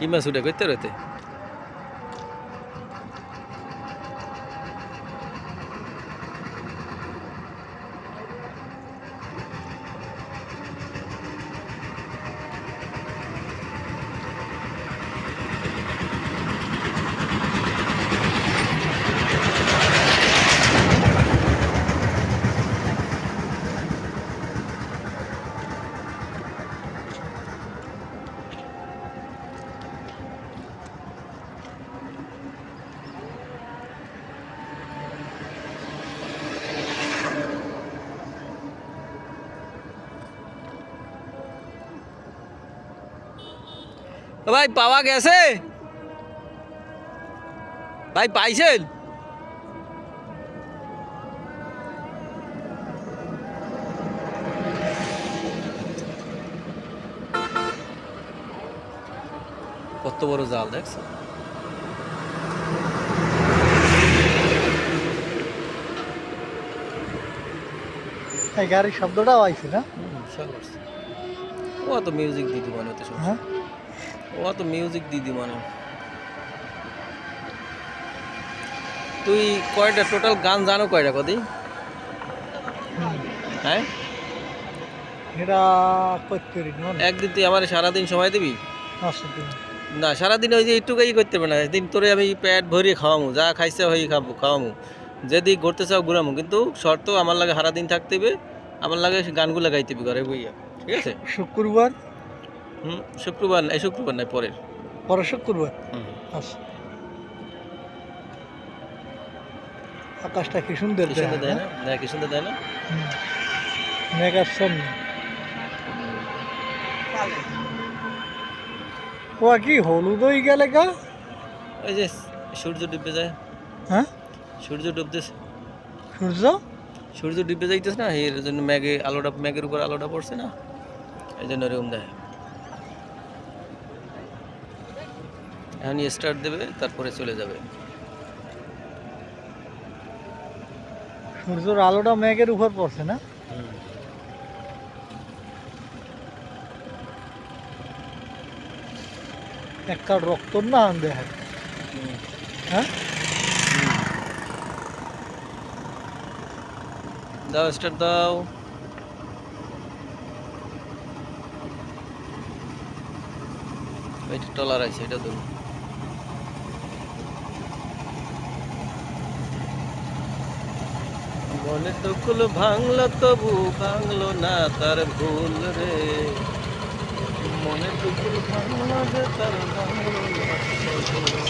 কি উঠে করতে রয়েতে ভাই পাওয়া গেছে? ভাই পাইছেন? কত বড় জাল দেখছ গাড়ির শব্দটাও আইছে না? ও তো মিউজিক দিদি মানে তো হ্যাঁ? ও তো মিউজিক দিদি মানে। তুই কয়টা? টোটাল গান জানো কয়টা কদি? হ্যাঁ? এটা পারি একদিন তুই আমার সারাদিন সময় দিবি? না সারাদিন ওই যে একটুকাই করতে পারবে না। একদিন তোরে আমি প্যাট ভরিয়ে খাওয়ামু যা খাইছে হই খাব খাওয়ামু। যদি ঘুরতে চাও ঘুরামু কিন্তু শর্ত আমার লাগে সারাদিন থাকতে হবে আমার লাগে গানগুলো গাইতে হবে ঘরে বইয়া ঠিক আছে? শুক্রবার হুম শুক্রবার এই শুক্রবার নাই পরের। পরের শুক্রবার? আচ্ছা। আকাশটা কি সুন্দর কি সুন্দর দেয় না? কি সুন্দর দেয় না? মেঘাচ্ছন্ন ও কি হলুদ হয়ে গেলে গা? ওই যে সূর্য ডুবে যায়। হ্যাঁ? সূর্য ডুবতেছে। সূর্য? সূর্য ডুবে যাইতেছে না এর জন্য ম্যাগে আলোটা ম্যাগের উপর আলোটা পড়ছে না। এই জন্য এরকম দেয়। এখন স্টার্ট দেবে তারপরে চলে যাবে। সূর্যর আলোটা মেঘের উপর পড়ছে না? একটা রক্ত না আন দেয় হ্যাঁ? দাও স্টার্ট দাও। ওইটা টলার আছে এটা দেবো মনে তো কুল ভাঙলো, তবু ভাঙলো না তার ভুল রে মনে দুকুল ভাঙলো যে তার ভাঙলো না।